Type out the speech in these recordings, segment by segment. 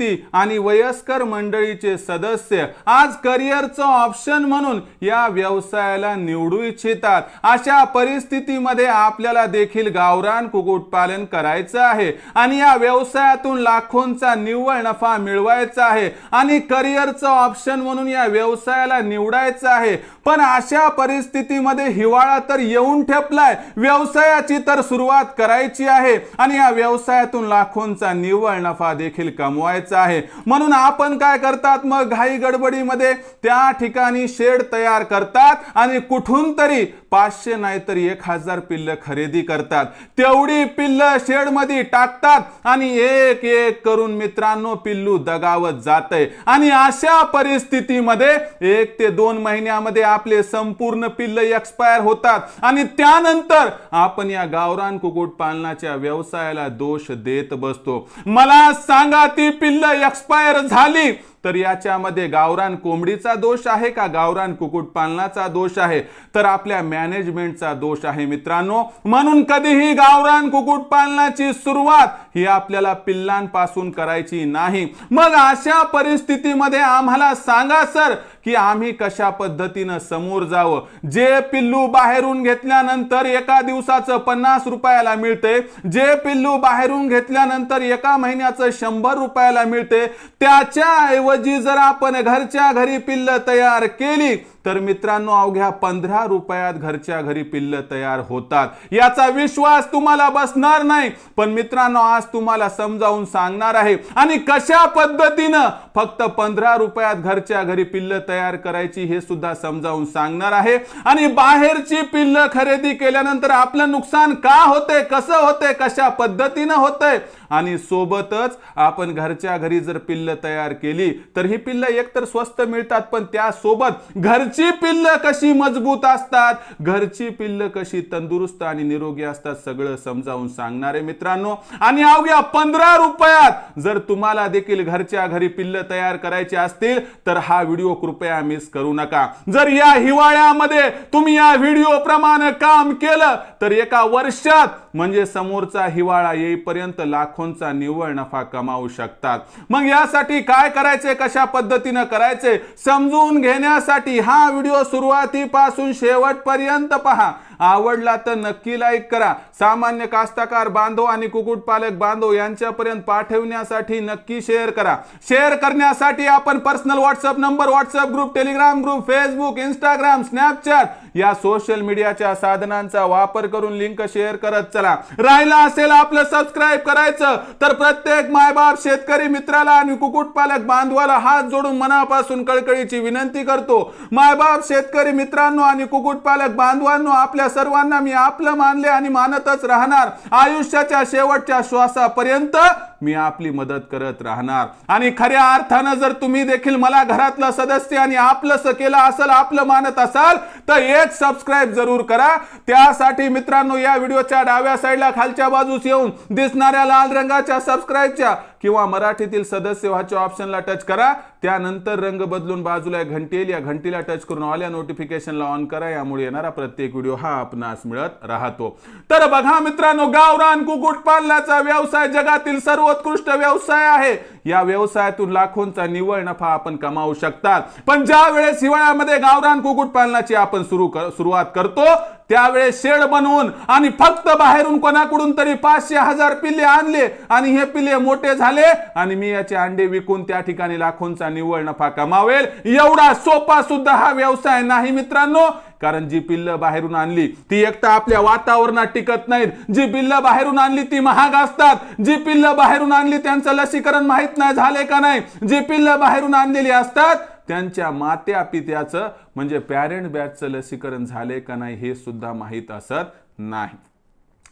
व्यक्ती आणि वयस्कर मंडळीचे सदस्य आज करिअरचं ऑप्शन म्हणून या व्यवसायाला निवडू इच्छितात. अशा परिस्थितीमध्ये आपल्याला देखील गावरान कुक्कुटपालन करायचं आहे आणि या व्यवसायातून लाखोंचा निव्वळ नफा मिळवायचा आहे आणि करिअरचं ऑप्शन म्हणून या व्यवसायाला निवडायचं आहे. पण अशा परिस्थितीमध्ये हिवाळा तर येऊन ठेपलाय. व्यवसायाची तर सुरुवात करायची आहे आणि या व्यवसायातून लाखोंचा निव्वळ नफा देखील कमवायचा आहे. म्हणून आपण काय करतात? मग घाई गडबडीमध्ये त्या ठिकाणी शेड तयार करतात आणि कुठून तरी पाचशे नाहीतर एक हजार पिल्ल खरेदी करतात. तेवढी पिल्ल शेडमध्ये टाकतात आणि एक एक करून मित्रांनो पिल्लू दगावत जातय. आणि अशा परिस्थितीमध्ये एक ते दोन महिन्यामध्ये आपले संपूर्ण पिल्ल एक्सपायर होतात. आणि त्यानंतर आपण या गावरान कुक्कुट पालनाच्या व्यवसायाला दोष देत बसतो. मला सांगा ती पिल्ल एक्सपायर झाली. तर याच्यामध्ये गावरान कोंबडीचा दोष आहे का? गावरान कुक्कुटपालनाचा दोष आहे. तर आपल्या मॅनेजमेंटचा दोष आहे मित्रांनो. म्हणून कधीही गावरान कुक्कुटपालनाची सुरुवात ही आपल्याला पिल्लांपासून करायची नाही. मग अशा परिस्थितीमध्ये आम्हाला सांगा सर की आम्ही कशा पद्धतीनं समोर जावं? जे पिल्लू बाहेरून घेतल्यानंतर एका दिवसाचं पन्नास रुपयाला मिळते. जे पिल्लू बाहेरून घेतल्यानंतर एका महिन्याचं शंभर रुपयाला मिळते. त्याच्या ऐवजी जर आपण घरच्या घरी पिल्ल तयार केली तर मित्रांनो अवघ्या पंधरा रुपयात घरच्या घरी पिल्ल तयार होतात. याचा विश्वास तुम्हाला बसणार नाही. पण मित्रांनो आज तुम्हाला समजावून सांगणार आहे. आणि कशा पद्धतीनं फक्त पंधरा रुपयात घरच्या घरी पिल्ल तयार करायची हे सुद्धा समजावून सांगणार आहे. आणि बाहेरची पिल्ल खरेदी केल्यानंतर आपलं नुकसान का होते कसं होते कशा पद्धतीनं होतंय? आणि सोबतच आपण घरच्या घरी जर पिल्ल तयार केली तर ही पिल्ल एकतर स्वस्त मिळतात पण त्यासोबत घरची पिल्ल कशी मजबूत असतात? घरची पिल्ल कशी तंदुरुस्त आणि निरोगी असतात? सगळं समजावून सांगणारे मित्रांनो. आणि अवघ्या पंधरा रुपयात जर तुम्हाला देखील घरच्या घरी पिल्ल तयार करायची असतील तर हा व्हिडिओ कृपया मिस करू नका. जर या हिवाळ्यामध्ये तुम्ही या व्हिडिओ प्रमाणे काम केलं तर एका वर्षात म्हणजे समोरचा हिवाळा येईपर्यंत लाखोंचा निव्वळ नफा कमावू शकतात. मग यासाठी काय करायचे? कशा पद्धतीनं करायचे? समजून घेण्यासाठी हा व्हिडिओ सुरुवातीपासून शेवटपर्यंत पहा. आवडला तर नक्की लाईक करा. सामान्य कास्तकार बांधव आणि कुक्कुटपालक बांधव यांच्यापर्यंत पाठवण्यासाठी नक्की शेअर करा. शेअर करण्यासाठी आपण personal WhatsApp number WhatsApp group Telegram group Facebook Instagram Snapchat या सोशल मीडियाच्या साधनांचा वापर करून लिंक शेअर करत चला. राहिला असेल आपलं सबस्क्राईब करायचं तर प्रत्येक मायबाप शेतकरी मित्राला आणि कुक्कुटपालक बांधवाला हात जोडून मनापासून कळकळीची विनंती करतो. मायबाप शेतकरी मित्रांनो आणि कुक्कुटपालक बांधवांनो आपल्या सर्वांना मी आपलं मानले आणि मानतच राहणार. आयुष्याच्या शेवटच्या श्वासापर्यंत मी आपली मदत करत राहणार. आणि खऱ्या अर्थानं जर तुम्ही देखील मला घरातलं सदस्य आणि आपलं केलं असेल आपलं मानत असाल तर एक सबस्क्राईब जरूर करा. त्यासाठी मित्रांनो या व्हिडिओच्या डाव्या साईडला खालच्या बाजूस येऊन दिसणाऱ्या लाल रंगाच्या सबस्क्राईबच्या किंवा मराठीतील सदस्य व्हाच्या ऑप्शनला टच करा. त्यानंतर रंग बदलून बाजूला घंटेल या घंटीला टच करून आल्या नोटिफिकेशनला ऑन करा. यामुळे येणारा प्रत्येक व्हिडिओ हा आपणास मिळत राहतो. तर बघा मित्रांनो गावरान कुक्कुट पालनाचा व्यवसाय जगातील सर्व सर्वोत्कृष्ट व्यवसाय आहे. या व्यवसायातून लाखोंचा निव्वळ नफा आपण कमावू शकतात पण ज्या वेळेस हिवाळ्यामध्ये गावरान कुक्कुटपालनाची आपण सुरू कर- सुरुवात करतो त्यावेळेस शेड बनवून आणि फक्त बाहेरून कोणाकडून तरी पाचशे हजार पिल्ले आणले आणि हे पिल्ले मोठे झाले आणि मी याचे अंडे विकून त्या ठिकाणी लाखोंचा निव्वळ नफा कमावेल. एवढा सोपा सुद्धा हा व्यवसाय नाही मित्रांनो. कारण जी पिल्ल बाहेरून आणली ती एकटा आपल्या वातावरणात टिकत नाहीत. जी पिल्ल बाहेरून आणली ती महाग असतात. जी पिल्ल बाहेरून आणली त्यांचं लसीकरण माहीत नाही झाले का नाही? जी पिल्ल बाहेरून आणलेली असतात त्यांच्या मात्या पित्याचं म्हणजे पॅरेंट बॅचचं लसीकरण झाले का नाही हे सुद्धा माहीत असत नाही.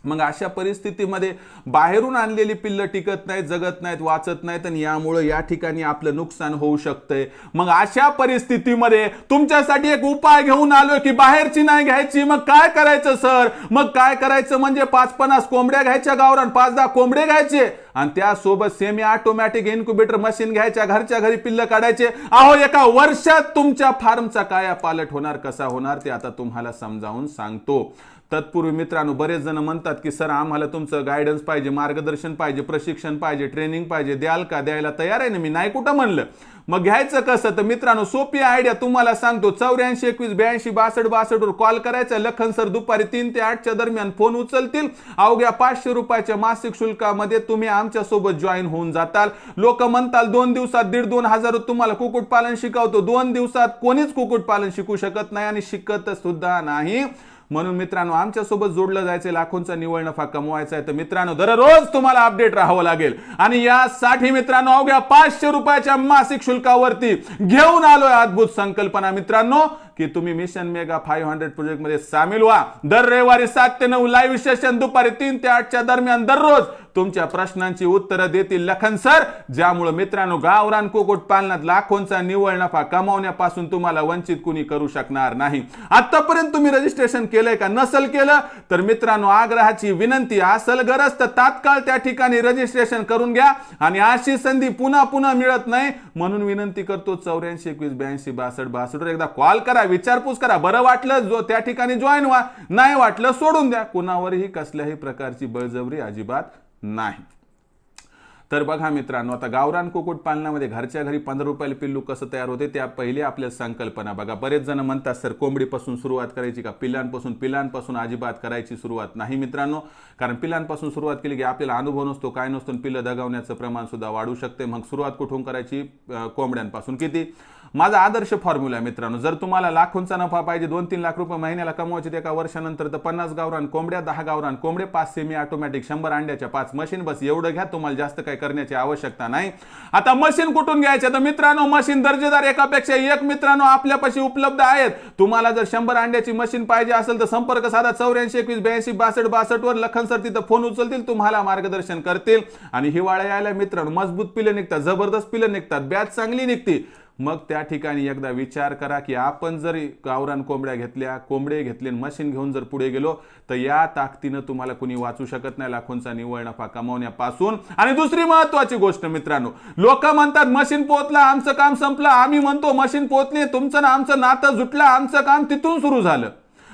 मग अशा परिस्थितीमध्ये बाहेरून आणलेली पिल्लं टिकत नाहीत जगत नाहीत वाचत नाहीत आणि यामुळं या ठिकाणी आपलं नुकसान होऊ शकतंय. मग अशा परिस्थितीमध्ये तुमच्यासाठी एक उपाय घेऊन आलोय की बाहेरची नाही घ्यायची. मग काय करायचं सर? मग काय करायचं म्हणजे पाच पन्नास कोंबड्या घ्यायच्या गावरान पाच दहा कोंबडे घ्यायचे. आणि त्यासोबत सेमी ऑटोमॅटिक इन्क्युबेटर मशीन घ्यायच्या घरच्या घरी पिल्ल काढायचे. अहो एका वर्षात तुमच्या फार्मचा काया पालट होणार कसा होणार ते आता तुम्हाला समजावून सांगतो. तत्पूर्वी मित्रांनो बरेच जण म्हणतात की सर आम्हाला तुमचं गायडन्स पाहिजे मार्गदर्शन पाहिजे प्रशिक्षण पाहिजे ट्रेनिंग पाहिजे द्याल का द्यायला तयार आहे ना? मी नाही कुठं म्हणलं. मग घ्यायचं कसं? तर मित्रांनो सोपी आयडिया तुम्हाला सांगतो. चौऱ्याऐंशी एकवीस ब्याऐंशी बासष्ट बासष्ट वर कॉल करायचा. लखन सर दुपारी तीन ते आठच्या दरम्यान फोन उचलतील. अवघ्या पाचशे रुपयाच्या मासिक शुल्कामध्ये तुम्ही आमच्यासोबत जॉईन होऊन जाताल. लोक म्हणताल दोन दिवसात दीड दोन हजार तुम्हाला कुक्कुटपालन शिकवतो. दोन दिवसात कोणीच कुक्कुटपालन शिकू शकत नाही आणि शिकत सुद्धा नाही. म्हणून मित्रांनो आमच्यासोबत जोडलं जायचं लाखोंचा निवळ नफा कमवायचा आहे. तर मित्रांनो दररोज तुम्हाला अपडेट राहावं लागेल. आणि यासाठी मित्रांनो अवघ्या पाचशे रुपयाच्या मासिक शुल्कावरती घेऊन आलोय अद्भुत संकल्पना मित्रांनो. की तुम्ही मिशन मेगा फाईव्ह हंड्रेड प्रोजेक्टमध्ये सामील व्हा. दर रविवारी सात ते नऊ लाईव्ह सेशन दुपारी तीन ते आठच्या दरम्यान दररोज तुमच्या प्रश्नांची उत्तरं देतील लखन सर. ज्यामुळे मित्रांनो गावरान कुकुट पालनात लाखोंचा निव्वळ नफा कमावण्यापासून तुम्हाला वंचित कुणी करू शकणार नाही. आतापर्यंत तुम्ही रजिस्ट्रेशन केलंय का नसल केलं? तर मित्रांनो आग्रहाची विनंती असल गरज तर तात्काळ त्या ठिकाणी रजिस्ट्रेशन करून घ्या आणि अशी संधी पुन्हा पुन्हा मिळत नाही. म्हणून विनंती करतो चौऱ्याऐंशी एकवीस ब्याऐंशी बासष्ट बासष्टवर एकदा कॉल करा. विचारपूस करा. बरं वाटलं जो त्या ठिकाणी जॉईन व्हा. नाही वाटलं सोडून द्या. कुणावरही कसल्याही प्रकारची बळजबरी अजिबात नाही. तर बघा मित्रांनो आता गावरान कुक्कुट पालनामध्ये घरच्या घरी पंधरा रुपयाला पिल्लू कसं तयार होते त्या पहिले आपल्या संकल्पना बघा. बरेच जण म्हणतात सर कोंबडीपासून सुरुवात करायची का? पिलांपासून पिलांपासून अजिबात करायची सुरुवात नाही मित्रांनो. कारण पिलांपासून सुरुवात केली की आपल्याला अनुभव नसतो काय नसतो आणि पिल्लं दगावण्याचं प्रमाण सुद्धा वाढू शकते. मग सुरुवात कुठून करायची? कोंबड्यांपासून. किती? माझा आदर्श फॉर्म्युला आहे मित्रांनो जर तुम्हाला लाखोंचा नफा पाहिजे दोन तीन लाख रुपये महिन्याला कमवायचे ते एका वर्षानंतर तर पन्नास गावरान कोंबड्या दहा गावरान कोंबडे पाच सेमी ऑटोमॅटिक शंभर अंड्याच्या पाच मशीन बस एवढं घ्या तुम्हाला जास्त काही करण्याची आवश्यकता नाही. आता मशीन कुठून घ्यायचे? तर मित्रांनो मशीन दर्जेदार एकापेक्षा एक मित्रांनो आपल्यापाशी उपलब्ध आहेत. तुम्हाला जर शंभर अंड्याची मशीन पाहिजे असेल तर संपर्क साधा चौऱ्याऐंशी एकवीस ब्याऐंशी बासष्ट बासष्ट वर लखन सर तिथं फोन उचलतील तुम्हाला मार्गदर्शन करतील. आणि हिवाळ्या यायला मित्रांनो मजबूत पिलं निघतात जबरदस्त पिलं निघतात बॅच चांगली निघते. मग त्या ठिकाणी एकदा विचार करा की आपण जर गावरान कोंबड्या घेतल्या कोंबडे घेतले आणि मशीन घेऊन जर पुढे गेलो तर या ताकदीनं तुम्हाला कुणी वाचू शकत नाही. लाखोंचा निव्वळ नफा कमावण्यापासून. आणि दुसरी महत्वाची गोष्ट मित्रांनो लोक म्हणतात मशीन पोहोचला आमचं काम संपलं. आम्ही म्हणतो मशीन पोहोचले तुमचं ना आमचं नातं जुटलं आमचं काम तिथून सुरू झालं.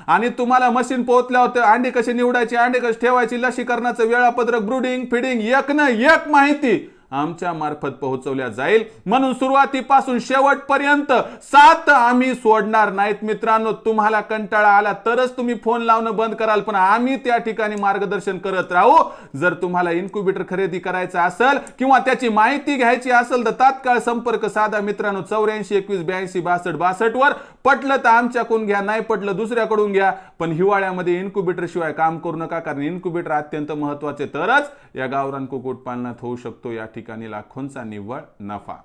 आणि तुम्हाला मशीन पोहोचल्यावर होतं अंडे कसे निवडायची अंडे कसे ठेवायची लसीकरणाचं वेळापत्रक ब्रुडिंग फिडिंग एक ना एक माहिती आमच्या मार्फत पोहोचवल्या जाईल. म्हणून सुरुवातीपासून शेवटपर्यंत सात आम्ही सोडणार नाहीत. मित्रांनो तुम्हाला कंटाळा आला तरच तुम्ही फोन लावणं बंद कराल. पण आम्ही त्या ठिकाणी मार्गदर्शन करत राहू. जर तुम्हाला इन्क्युबेटर खरेदी करायचं असेल किंवा त्याची माहिती घ्यायची असेल तर तात्काळ संपर्क साधा. मित्रांनो चौऱ्याऐंशी एकवीस ब्याऐंशी बासष्ट बासष्ट वर पटलं तर आमच्याकडून घ्या नाही पटलं दुसऱ्याकडून घ्या. पण हिवाळ्यामध्ये इन्क्युबेटर शिवाय काम करू नका कारण इन्क्युबेटर अत्यंत महत्त्वाचे तरच या गावरान कुक्कुटपालनात होऊ शकतो या ठिकाणी. लाखोंचा निव्वळ नफा.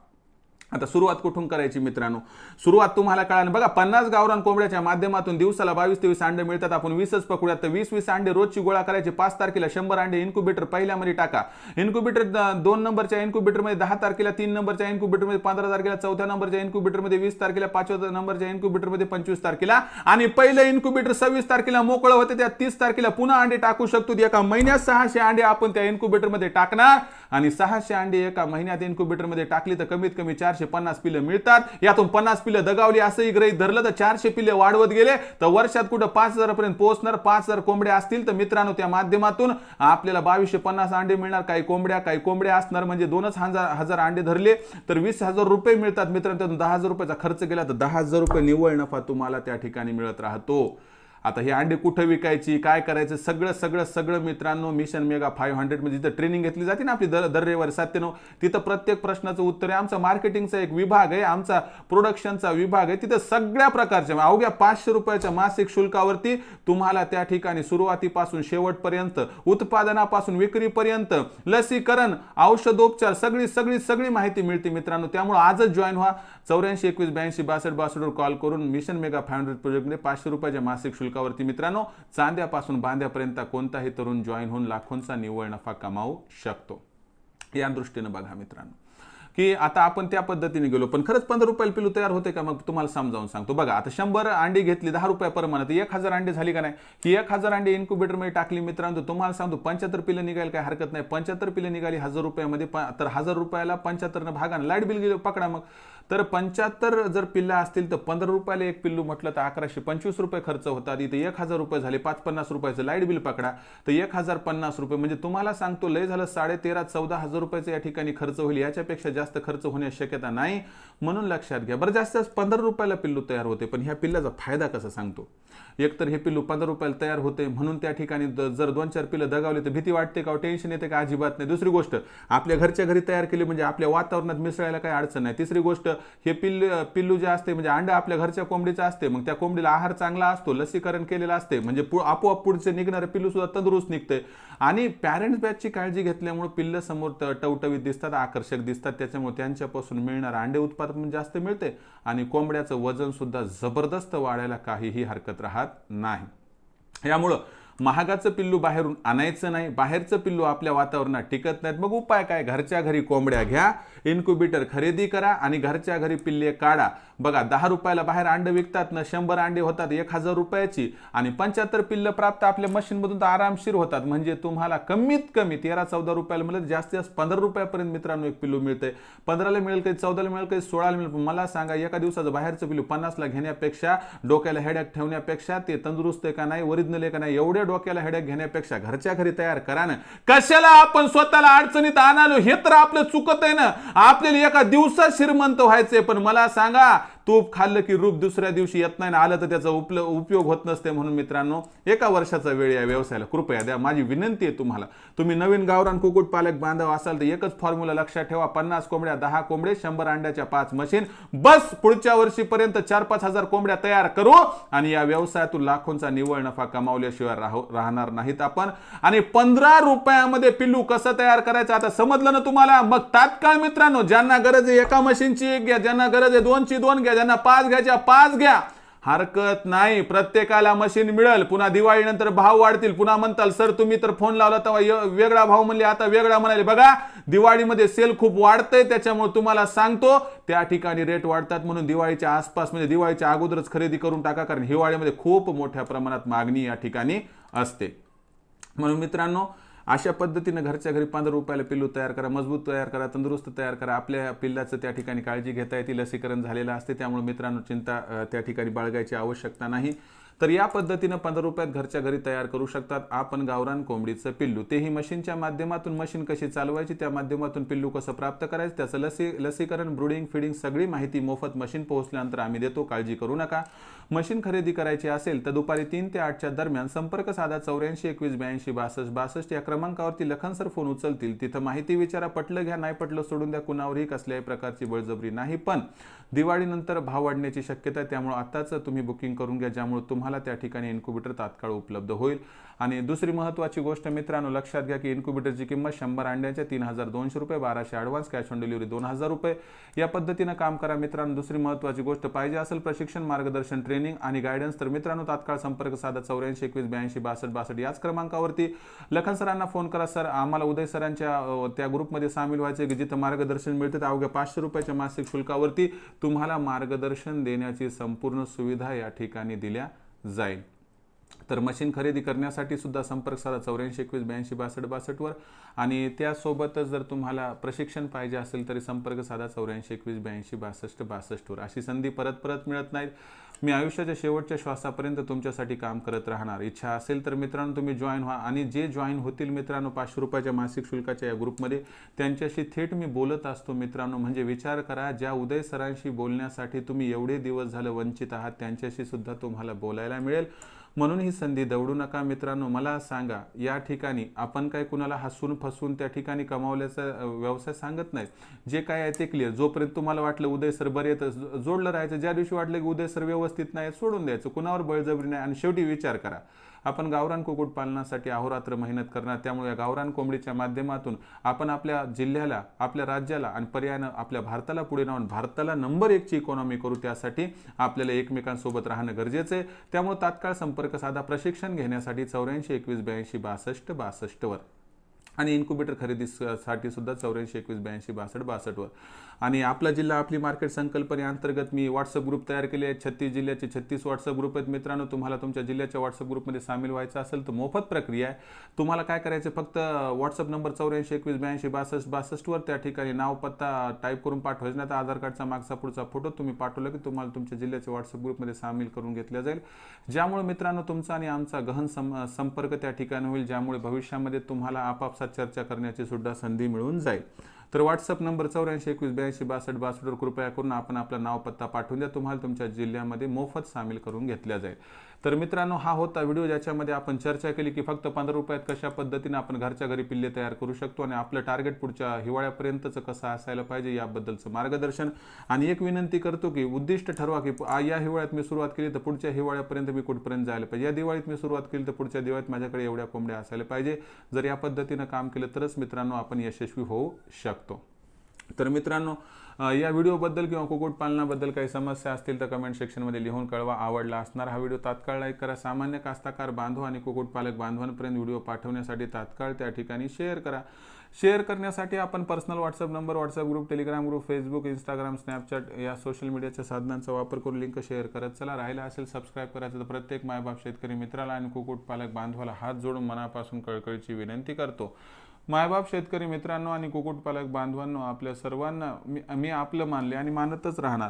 आता सुरुवात कुठून करायची मित्रांनो? सुरुवात तुम्हाला कळाली. बघा पन्नास गावरान कोंबड्याच्या माध्यमातून दिवसाला बावीस तेवीस अंडे मिळतात. आपण वीसच पकडूयात तर वीस वीस अंडे रोजची गोळा करायची. पाच तारखेला शंभर अंडे इन्क्युबेटर पहिल्यामध्ये टाका. इन्क्युबेटर दोन नंबरच्या इन्क्युबेटरमध्ये दहा तारखेला तीन नंबरच्या इन्क्युबेटरमध्ये पंधरा तारखेला चौथ्या नंबरच्या इन्क्युबेटरमध्ये वीस तारखेला पाचव्या नंबरच्या इन्क्युबेटरमध्ये पंचवीस तारखेला. आणि पहिलं इन्क्युबेटर सव्वीस तारखेला मोकळं होते. त्या तीस तारखेला पुन्हा अंडे टाकू शकतो. एका महिन्यात सहाशे अंडे आपण त्या इन्क्युबेटरमध्ये टाकणार. आणि सहाशे अंडे एका महिन्यात इन्क्युबेटरमध्ये टाकली तर कमीत कमी चारशे पन्नास पिलं मिळतात. यातून पन्नास पिलं दगावली असंही ग्रहित धरलं तर चारशे पिल्ले वाढवत गेले. तर वर्षात कुठं पाच हजारापर्यंत पोहोचणार पाच हजार कोंबड्या असतील तर मित्रांनो त्या माध्यमातून आपल्याला बावीसशे पन्नास अंडे मिळणार. काही कोंबड्या काही कोंबड्या असणार म्हणजे दोनच हजार हजार अंडे धरले तर वीस हजार रुपये मिळतात. मित्रांनो त्यातून दहा हजार रुपयाचा खर्च केला तर दहा हजार रुपये निव्वळ नफा तुम्हाला त्या ठिकाणी मिळत राहतो. आता हे अंडी कुठं विकायची काय करायचं सगळं सगळं सगळं मित्रांनो मिशन मेगा फाईव्ह हंड्रेड म्हणजे जिथं ट्रेनिंग घेतली जाते ना आपली दर दर रविवारी सात ते नऊ तिथं प्रत्येक प्रश्नाचं उत्तर आहे. आमचा मार्केटिंगचा एक विभाग आहे आमचा प्रोडक्शनचा विभाग आहे. तिथं सगळ्या प्रकारच्या अवघ्या पाचशे रुपयाच्या मासिक शुल्कावरती तुम्हाला त्या ठिकाणी सुरुवातीपासून शेवटपर्यंत उत्पादनापासून विक्रीपर्यंत लसीकरण औषधोपचार सगळी सगळी सगळी माहिती मिळते मित्रांनो. त्यामुळे आजच जॉईन व्हा. चौऱ्याऐंशी एकवीस ब्याऐंशी बासष्ट बासष्टवर कॉल करून मिशन मेगा फाय हंड्रेड प्रोजेक्टमध्ये पाचशे रुपयाच्या मासिक शुल्कावरती मित्रांनो चांद्यापासून बांध्यापर्यंत कोणताही तरुण जॉईन होऊन लाखोंचा निव्वळ नफा कमावू शकतो. या दृष्टीनं बघा मित्रांनो. की आता आपण त्या पद्धतीने गेलो पण खरंच पंधरा रुपयाला पिलू तयार होते का? मग तुम्हाला समजावून सांगतो. बघा आता शंभर अंडी घेतली दहा रुपया प्रमाणात एक हजार अंडी झाली का नाही? की एक हजार अंडी इन्क्युबेटरमध्ये टाकली मित्रांनो तुम्हाला सांगतो पंच्याहत्तर पिलं निघायला काय हरकत नाही. पंच्याहत्तर पिलं निघाली हजार रुपयामध्ये तर हजार रुपयाला पंच्याहत्तरनं भागा लाइट बिल गेलं पकडा मग. तर पंच्याहत्तर जर पिल्ला असतील तर पंधरा रुपयाला एक पिल्लू म्हटलं तर अकराशे पंचवीस रुपये खर्च होतात. इथे एक हजार रुपये झाले पाच पन्नास रुपयाचं लाइट बिल पकडा. तर एक हजार पन्नास रुपये म्हणजे तुम्हाला सांगतो लय झालं साडे तेरा चौदा हजार रुपयाचा या ठिकाणी खर्च होईल. याच्यापेक्षा जास्त खर्च होण्याची शक्यता नाही. म्हणून लक्षात घ्या. बरं जास्त पंधरा रुपयाला पिल्लू तयार होते पण ह्या पिल्लाचा फायदा कसा सांगतो? एकतर हे पिल्लू पंधरा रुपयाला तयार होते म्हणून त्या ठिकाणी द- जर दोन चार पिल्लं दगावले तर भीती वाटते का? टेन्शन येते का? अजिबात नाही. दुसरी गोष्ट आपल्या घरच्या घरी तयार केली म्हणजे आपल्या वातावरणात मिसळायला काही अडचण नाही. तिसरी गोष्ट हे पिल्लू पिल्लू जे असते म्हणजे अंडा आपल्या घरच्या कोंबडीचं असते मग त्या कोंबडीला आहार चांगला असतो लसीकरण केलेलं असते म्हणजे पु- आपोआप पुढचे निघणारे पिल्लू सुद्धा तंदुरुस्त निघते. आणि पॅरेंट्स बॅचची काळजी घेतल्यामुळे पिल्लं समोर टवटवीत दिसतात आकर्षक दिसतात त्याच्यामुळे त्यांच्यापासून मिळणारं अंडे उत्पादन जास्त मिळते आणि कोंबड्याचं वजन सुद्धा जबरदस्त वाढायला काहीही हरकत राहत नाही. यामुळं महागाचं पिल्लू बाहेरून आणायचं नाही बाहेरचं पिल्लू आपल्या वातावरणात टिकत नाहीत. मग उपाय काय? घरच्या घरी कोंबड्या घ्या इन्क्युबेटर खरेदी करा आणि घरच्या घरी पिल्ले काढा. बघा दहा रुपयाला बाहेर अंडे विकतात ना शंभर अंडे होतात एक हजार रुपयाची. आणि पंच्याहत्तर पिल्लं प्राप्त आपल्या मशीनमधून तर आरामशीर होतात. म्हणजे तुम्हाला कमीत कमी तेरा चौदा रुपयाला मिळत जास्तीत जास्त पंधरा रुपयापर्यंत मित्रांनो एक पिल्लू मिळते पंधराला मिळेल काही चौदाला मिळेल काही सोळाला मिळेल. मला सांगा एका दिवसाचं बाहेरचं पिल्लू पन्नासला घेण्यापेक्षा डोक्याला हेडॅक ठेवण्यापेक्षा ते तंदुरुस्त आहे का नाही ओरिजिनल आहे का नाही एवढ्या डोक्याला हेडेक घेण्यापेक्षा घरच्या घरी तयार करा ना कशाला आपण स्वतःला अडचणीत आणालो? हे तर आपलं चुकत आहे ना. आपल्याला एका दिवसात श्रीमंत व्हायचंय. पण मला सांगा तूप खाल्लं की रूप दुसऱ्या दिवशी येत नाही ना आलं तर त्याचा उपल उपयोग होत नसते म्हणून मित्रांनो एका वर्षाचा वेळ या व्यवसायाला कृपया द्या. माझी विनंती आहे तुम्हाला. तुम्ही नवीन गावरान कुकुट पालक बांधव असाल तर एकच फॉर्म्युला लक्षात ठेवा. पन्नास कोंबड्या दहा कोंबडे शंभर अंड्याच्या पाच मशीन. बस पुढच्या वर्षीपर्यंत चार पाच हजार कोंबड्या तयार करू आणि या व्यवसायातून लाखोंचा निव्वळ नफा कमावल्याशिवाय राहणार नाहीत आपण. आणि पंधरा रुपयामध्ये पिल्लू कसं तयार करायचं आता समजलं ना तुम्हाला? मग तात्काळ मित्रांनो ज्यांना गरज आहे एका मशीनची एक घ्या ज्यांना गरज आहे दोनची दोन घ्या ज्यांना पाच घ्यायच्या पाच घ्या. हरकत नाही. प्रत्येकाला मशीन मिळेल. पुन्हा दिवाळीनंतर भाव वाढतील. पुन्हा म्हणताल सर तुम्ही तर फोन लावला तेव्हा वेगळा भाव म्हणले आता वेगळा म्हणाले. बघा दिवाळीमध्ये सेल खूप वाढतंय त्याच्यामुळे तुम्हाला सांगतो त्या ठिकाणी रेट वाढतात म्हणून दिवाळीच्या आसपास म्हणजे दिवाळीच्या अगोदरच खरेदी करून टाका कारण हिवाळीमध्ये खूप मोठ्या प्रमाणात मागणी या ठिकाणी असते. म्हणून मित्रांनो अशा पद्धतीनं घरच्या घरी पंधरा रुपयाला पिल्लू तयार करा मजबूत तयार करा तंदुरुस्त तयार करा. आपल्या पिल्लाचं त्या ठिकाणी काळजी घेता येते. लसीकरण झालेलं असते त्यामुळे मित्रांनो चिंता त्या ठिकाणी बाळगायची आवश्यकता नाही. तर या पद्धतीनं पंधरा रुपयात घरच्या घरी तयार करू शकतात. आपण गावरान कोंबडीचं पिल्लू. तेही मशीनच्या माध्यमातून मशीन कशी चालवायची त्या माध्यमातून पिल्लू कसं प्राप्त करायचं त्याचं लसी लसीकरण ब्रुडिंग फिडिंग सगळी माहिती मोफत मशीन पोहोचल्यानंतर आम्ही देतो. काळजी करू नका. मशीन खरेदी करायची असेल तर दुपारी तीन ते आठच्या दरम्यान संपर्क साधा चौऱ्याऐंशी एकवीस ब्याऐंशी बासष्ट बासष्ट या क्रमांकावरती लखनसर फोन उचलतील. तिथं माहिती विचारा पटलं घ्या नाही पटलं सोडून द्या. कुणावरही कसल्याही प्रकारची बळजबरी नाही. पण दिवाळीनंतर भाव वाढण्याची शक्यता आहे. त्यामुळे आत्ताच तुम्ही बुकिंग करून घ्या ज्यामुळे तुम्हाला त्या ठिकाणी इन्क्युबेटर तात्काळ उपलब्ध होईल. आणि दुसरी महत्त्वाची गोष्ट मित्रांनो लक्षात घ्या की इन्क्युबेटरची किंमत शंभर अंड्याच्या तीन हजार दोनशे रुपये बाराशे ॲडव्हान्स कॅश ऑन डिलिव्हरी दोन हजार रुपये. या पद्धतीनं काम करा मित्रांनो. दुसरी महत्त्वाची गोष्ट पाहिजे असेल प्रशिक्षण मार्गदर्शन ट्रेनिंग आणि गायडन्स तर मित्रांनो तात्काळ संपर्क साधा. चौऱ्याऐंशी एकवीस ब्याऐंशी बासष्ट बासष्ट याच क्रमांकावरती. लखन सरांना फोन करा. सर आम्हाला उदय सरांच्या त्या ग्रुपमध्ये सामील व्हायचे की जिथं मार्गदर्शन मिळतं त्या अवघ्या पाचशे रुपयाच्या मासिक शुल्कावरती तुम्हाला मार्गदर्शन देण्याची संपूर्ण सुविधा या ठिकाणी दिल्या जाईल. तर मशीन खरेदी करण्यासाठी सुद्धा संपर्क साधा. चौऱ्याऐंशी एकवीस ब्याऐंशी बासष्ट बासष्टवर आणि त्यासोबतच जर तुम्हाला प्रशिक्षण पाहिजे असेल तरी संपर्क साधा. चौऱ्याऐंशी एकवीस ब्याऐंशी बासष्ट बासष्टवर अशी संधी परत परत मिळत नाहीत. मी आयुष्याच्या शेवटच्या श्वासापर्यंत तुमच्यासाठी काम करत राहणार. इच्छा असेल तर मित्रांनो तुम्ही जॉईन व्हा. आणि जे जॉईन होतील मित्रांनो पाचशे रुपयाच्या मासिक शुल्काच्या या ग्रुपमध्ये त्यांच्याशी थेट मी बोलत असतो मित्रांनो. म्हणजे विचार करा ज्या उदय सरांशी बोलण्यासाठी तुम्ही एवढे दिवस झालं वंचित आहात त्यांच्याशी सुद्धा तुम्हाला बोलायला मिळेल. म्हणून ही संधी दवडू नका मित्रांनो. मला सांगा या ठिकाणी आपण काय कुणाला हसून फसून त्या ठिकाणी कमावल्याचा व्यवसाय सांगत नाही जे काय आहे ते क्लिअर जोपर्यंत तुम्हाला वाटलं उदय सर बरे येतं जोडलं राहायचं. ज्या दिवशी वाटलं की उदय सर व्यवस्थित नाही सोडून द्यायचं. कुणावर बळजबरी नाही. आणि शेवटी विचार करा. आपण गावरान कुक्कुटपालनासाठी अहोरात्र मेहनत करणार त्यामुळे या गावरान कोंबडीच्या माध्यमातून आपण आपल्या जिल्ह्याला आपल्या राज्याला आणि पर्यायानं आपल्या भारताला पुढे नेऊन भारताला नंबर एकची इकॉनॉमी करू त्यासाठी आपल्याला एकमेकांसोबत राहणं गरजेचं आहे. त्यामुळे तात्काळ संपर्क साधा प्रशिक्षण घेण्यासाठी चौऱ्याऐंशी एकवीस ब्याऐंशी बासष्ट बासष्टवर. आणि इन्क्युबेटर खरेदीसाठी सुद्धा चौऱ्याऐंशी एकवीस ब्याऐंशी बासष्ट बासष्टवर आणि आपला जिल्हा आपली मार्केट संकल्पनेअंतर्गत मी व्हॉट्सअप ग्रुप तयार केले आहेत छत्तीस जिल्ह्याचे छत्तीस व्हॉट्सअप ग्रुप आहेत. मित्रांनो तुम्हाला तुमच्या जिल्ह्याच्या व्हॉट्सअप ग्रुपमध्ये सामील व्हायचं असेल तर मोफत प्रक्रिया आहे. तुम्हाला काय करायचं फक्त व्हॉट्सअप नंबर चौऱ्याऐंशी एकवीस ब्याऐंशी बासष्ट बासष्टवर त्या ठिकाणी नाव पत्ता टाईप करून पाठवायचं नाही तर आधार कार्डचा मागचा पुढचा फोटो तुम्ही पाठवला की तुम्हाला तुमच्या जिल्ह्याच्या व्हॉट्सअप ग्रुपमध्ये सामील करून घेतल्या जाईल. ज्यामुळे मित्रांनो तुमचा आणि आमचा गहन संपर्क त्या ठिकाणी होईल. ज्यामुळे भविष्यामध्ये तुम्हाला आपापसा तासात चर्चा करण्याची सुद्धा संधी मिळून जाईल. तर व्हॉट्सअप नंबर चौऱ्याऐंशी एकवीस ब्याऐंशी बासष्ट बासष्टवर कृपया करून आपण आपला नाव पत्ता पाठवून द्या. तुम्हाला तुमच्या जिल्ह्यामध्ये मोफत सामील करून घेतल्या जाईल. तर मित्रांनो हा होता व्हिडिओ ज्याच्यामध्ये आपण चर्चा केली की फक्त पंधरा रुपयात कशा पद्धतीने आपण घरच्या घरी पिल्ले तयार करू शकतो आणि आपलं टार्गेट पुढच्या हिवाळ्यापर्यंतचं कसं असायला पाहिजे याबद्दलचं मार्गदर्शन. आणि एक विनंती करतो की उद्दिष्ट ठरवा की या हिवाळ्यात मी सुरुवात केली तर पुढच्या हिवाळ्यापर्यंत मी कुठपर्यंत जायला पाहिजे. या दिवाळीत मी सुरुवात केली तर पुढच्या दिवाळीत माझ्याकडे एवढ्या कोंबड्या असायला पाहिजे. जर या पद्धतीनं काम केलं तरच मित्रांनो आपण यशस्वी होऊ शकतो. तर मित्रांनो या व्हिडिओबद्दल किंवा कुक्कुटपालनाबद्दल काही समस्या असतील तर कमेंट सेक्शनमध्ये लिहून कळवा. आवडला असणार हा व्हिडिओ तात्काळ लाईक करा. सामान्य कास्ताकार बांधव आणि कुक्कुटपालक बांधवांपर्यंत व्हिडिओ पाठवण्यासाठी तात्काळ त्या ठिकाणी शेअर करा. शेअर करण्यासाठी आपण personal WhatsApp number WhatsApp group Telegram group Facebook Instagram Snapchat या सोशल मीडियाच्या साधनांचा वापर करून लिंक शेअर करत चला. राहिला असेल सबस्क्राईब करायचं तर प्रत्येक मायबाप शेतकरी मित्राला आणि कुक्कुटपालक बांधवाला हात जोडून मनापासून कळकळीची विनंती करतो. मायबाप शेतकरी मित्रांनो आणि कुक्कुटपालक बांधवांनो आपल्या सर्वांना मी मी आपलं मानले आणि मानतच राहणार.